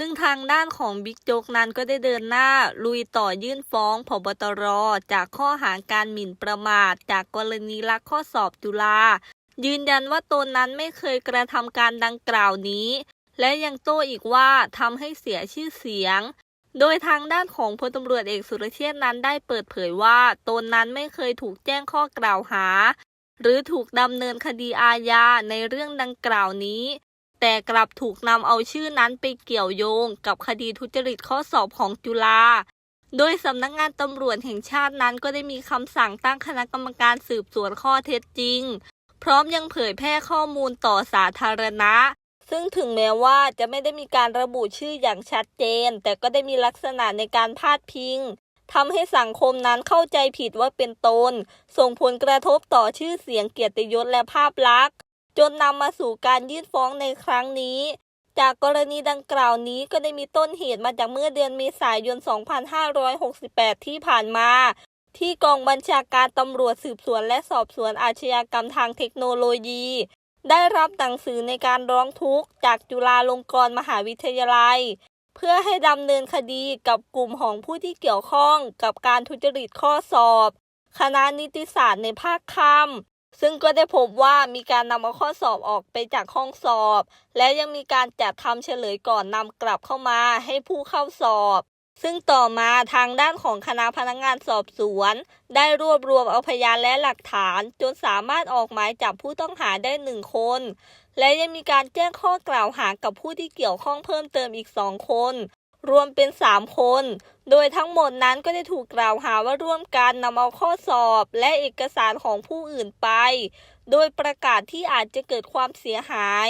ซึ่งทางด้านของบิ๊กโจ๊กนั้นก็ได้เดินหน้า ลุยต่อยื่นฟ้องผบตร จากข้อหาการหมิ่นประมาท จากกรณีลักข้อสอบจุฬายืนยันว่าตนนั้นไม่เคยกระทำการดังกล่าวนี้ และยังโต้อีกว่าทำให้เสียชื่อเสียง โดยทางด้านของพลตำรวจเอกสุรเชษนั้นได้เปิดเผยว่าตนนั้นไม่เคยถูกแจ้งข้อกล่าวหา หรือถูกดำเนินคดีอาญาในเรื่องดังกล่าวนี้ แต่กลับถูกนำเอาชื่อนั้นไปเกี่ยวโยงกับคดีทุจริตข้อสอบของจุฬา โดยสำนักงานตำรวจแห่งชาตินั้นก็ได้มีคำสั่งตั้งคณะกรรมการสืบสวนข้อเท็จจริง พร้อมยังเผยแพร่ข้อมูลต่อสาธารณะ ซึ่งถึงแม้ว่าจะไม่ได้มีการระบุชื่ออย่างชัดเจน แต่ก็ได้มีลักษณะในการพาดพิงทำให้สังคมนั้นเข้าใจผิดว่าเป็นตน ส่งผลกระทบต่อชื่อเสียงเกียรติยศและภาพลักษณ์ จนนำมาสู่การยื่นฟ้องในครั้งนี้ จากกรณีดังกล่าวนี้ก็ได้มีต้นเหตุมาจากเมื่อเดือนเมษายน 2568 ที่ผ่านมา ที่กองบัญชาการตำรวจสืบสวนและสอบสวนอาชญากรรมทางเทคโนโลยี ได้รับหนังสือในการร้องทุกข์จากจุฬาลงกรณ์มหาวิทยาลัย เพื่อให้ดำเนินคดีกับกลุ่มของผู้ที่เกี่ยวข้องกับการทุจริตข้อสอบ คณะนิติศาสตร์ในภาคค่ำ ซึ่งก็ได้พบว่ามีการนำเอาข้อสอบออกไปจากห้องสอบ และยังมีการจัดทำเฉลยก่อนนำกลับเข้ามาให้ผู้เข้าสอบ ซึ่งต่อมาทางด้านของคณะพนักงานสอบสวน ได้รวบรวมเอาพยานและหลักฐาน จนสามารถออกหมายจับผู้ต้องหาได้หนึ่งคน และยังมีการแจ้งข้อกล่าวหากับผู้ที่เกี่ยวข้องเพิ่มเติมอีกสองคน รวมเป็น 3 คน โดยทั้งหมดนั้นก็ได้ถูกกล่าวหาว่าร่วมกันนำเอาข้อสอบและเอกสารของผู้อื่นไป โดยประกาศที่อาจจะเกิดความเสียหาย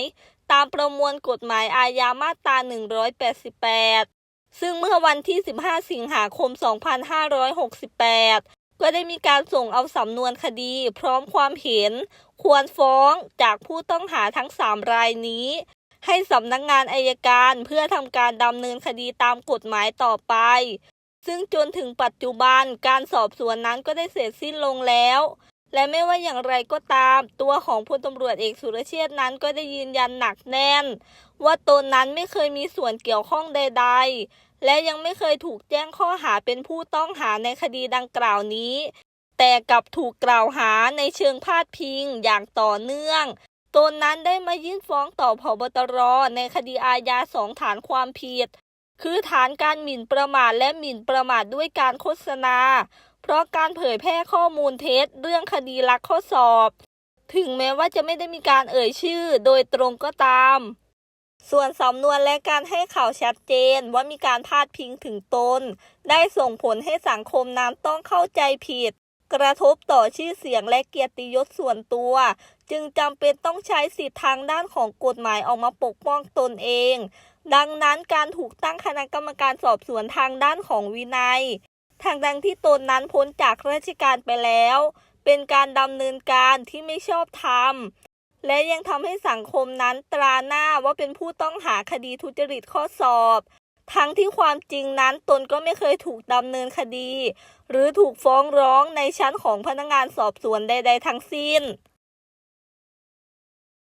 ตามประมวลกฎหมายอาญามาตรา 188 ซึ่งเมื่อวันที่ 15 สิงหาคม 2568ก็ได้มีการส่งเอาสำนวนคดี พร้อมความเห็น ควรฟ้องจากผู้ต้องหาทั้ง3รายนี้ ให้สำนักงานอายการเพื่อทำการดำเนินคดีตามกฎหมายต่อไป ซึ่งจนถึงปัจจุบันการสอบสวนนั้นก็ได้เสร็จสิ้นลงแล้ว และไม่ว่าอย่างไรก็ตาม ตัวของพลตำรวจเอกสุรเชษนั้นก็ได้ยืนยันหนักแน่น ว่าตนนั้นไม่เคยมีส่วนเกี่ยวข้องใด ๆ และยังไม่เคยถูกแจ้งข้อหาเป็นผู้ต้องหาในคดีดังกล่าวนี้ แต่กลับถูกกล่าวหาในเชิงพาดพิงอย่างต่อเนื่อง ตนนั้นได้มายื่นฟ้องต่อพบตรในคดีอาญาสองฐานความผิด คือฐานการหมิ่นประมาทและหมิ่นประมาทด้วยการโฆษณา เพราะการเผยแพร่ข้อมูลเท็จเรื่องคดีลักข้อสอบ ถึงแม้ว่าจะไม่ได้มีการเอ่ยชื่อโดยตรงก็ตาม ส่วนสำนวนและการให้ข่าวชัดเจนว่ามีการพาดพิงถึงตน ได้ส่งผลให้สังคมนั้นต้องเข้าใจผิด กระทบต่อชื่อเสียงและเกียรติยศส่วนตัว จึงจำเป็นต้องใช้สิทธิทางด้านของกฎหมายออกมาปกป้องตนเอง ดังนั้นการถูกตั้งคณะกรรมการสอบสวนทางด้านของวินัย ทางดังที่ตนนั้นพ้นจากราชการไปแล้ว เป็นการดำเนินการที่ไม่ชอบธรรมและยังทำให้สังคมนั้นตราหน้าว่าเป็นผู้ต้องหาคดีทุจริตข้อสอบ ทั้งที่ความจริงนั้นตนก็ไม่เคยถูกดำเนินคดี หรือถูกฟ้องร้องในชั้นของพนักงานสอบสวนใด ๆ ทั้งสิ้น